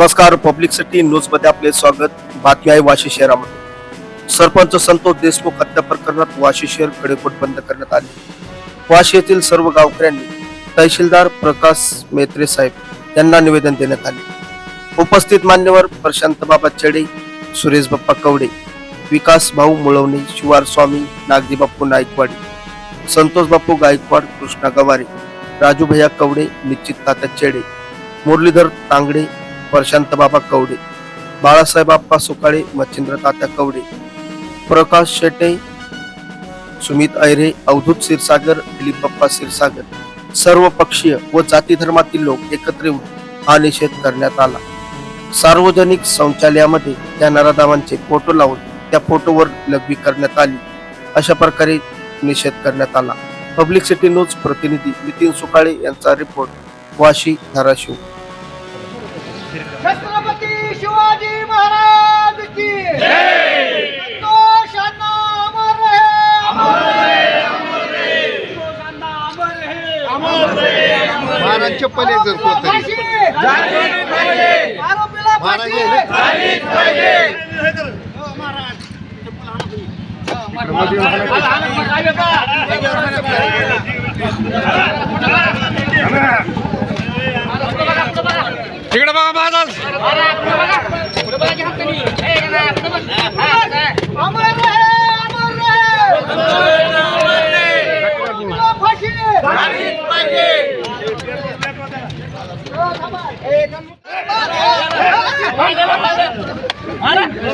नमस्कार public city न्यूजमध्ये आपले स्वागत. बातमी आहे वाशी शहरामध्ये. सरपंच संतोष देशमुख हत्या प्रकरणात वाशी शहर कडेकोट बंद करण्यात आले. वाशी येथील सर्व गावकऱ्यांनी तहसीलदार प्रकाश मेत्रे साहेब यांना निवेदन देण्यात आले. उपस्थित मान्यवर प्रशांत बाबा चेडे सुरेश बाप्पा कवडे विकास भाऊ मुळवणे शिवार स्वामी नागदी बाप्पू नाईकवाडी संतोष बाप्पू गायकवाड कृष्णा गवारे राजू भैया कवडे निश्चित तात्या चेडे मुरलीधर तांगडे प्रशांत बाबा कवडे बाळासाहेब आप्पा सुकाळे मच्छिंद्र तात्या कवडे प्रकाश शेटे सुमित ऐरे अवधूत क्षीरसागर दिलीप बाप्पा क्षीरसागर सर्व पक्षीय व जाती धर्मातील लोक एकत्र येऊन हा निषेध करण्यात आला. सार्वजनिक शौचालयामध्ये त्या नराधावांचे फोटो लावून त्या फोटोवर लघवी करण्यात आली. अशा प्रकारे निषेध करण्यात आला. पब्लिक सिटी न्यूज प्रतिनिधी नितीन सुकाळे यांचा रिपोर्ट वाशी धाराशिव. छत्रपती शिवाजी महाराज की संतोष अण्णा अमर रहे महाराज चप्पल एक जर कोणतरी! आरोपीला फाशी! तिकडे बघा महाराज अमर रहे अमर रहे आरोपीला फाशी! हो, थांबा. ए, छत्रपती शिवाजी महाराज की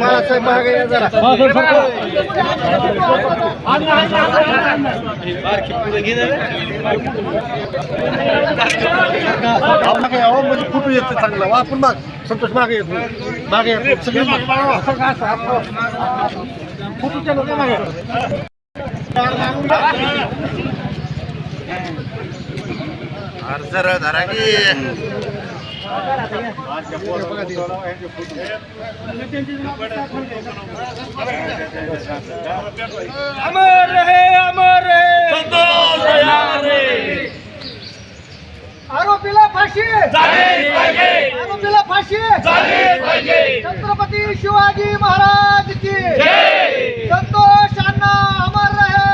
बाळासाहेब बाळासाहेब जरा. म्हणजे फुटू येते चांगला. वा आपण माग. संतोष मागे येतो. मागे येतो. सगळे मागे. मागे मागे जरा धरा की. अमर रहे अमर रहे। आरोपीला फाशी। आरोपीला फाशी। छत्रपती शिवाजी महाराज की संतोष अण्णा अमर रहे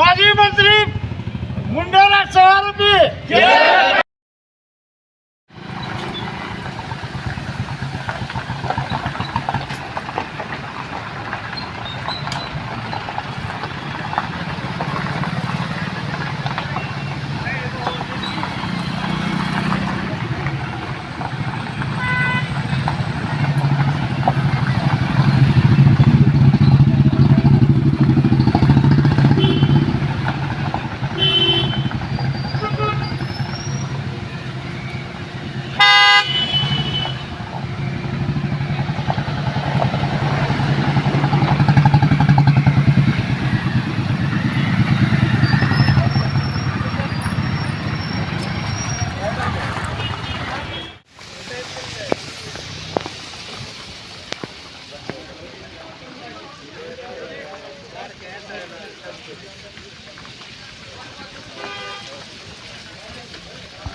माजी मंत्री मुंडेला सवारबी